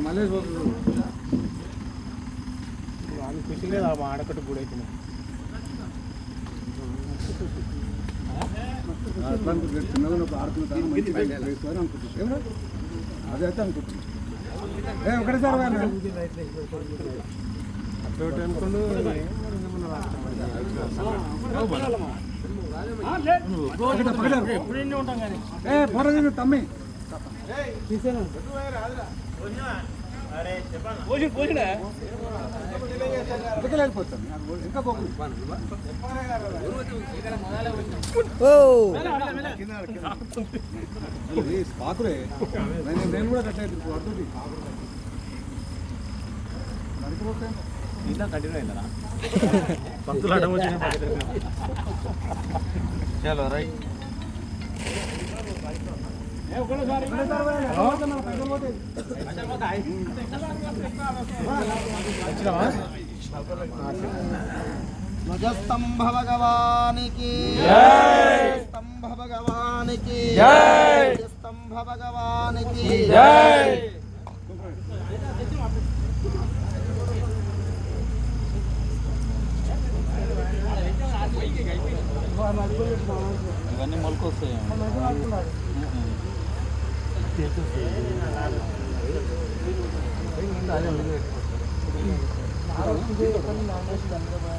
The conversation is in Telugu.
మళ్ళీ అని ఖుషి లేదు ఆ ఆడకట్టు గుడి అయితే అట్లా అనుకుంటున్నాను వేసుకొని అనుకుంటున్నాను తమ్మి. ఇంకా లేకపోతాను నేను కూడా కట్టేది పడుతుంది కంటిన్యూ అయిందా భక్తులు అడ్డం వచ్చిన చలో రైట్ ధ్వజస్తంభ భగవానికి. స్తంభ భగవానికి. స్తంభ భగవానికి. ఇవన్నీ మొలకొస్తాయి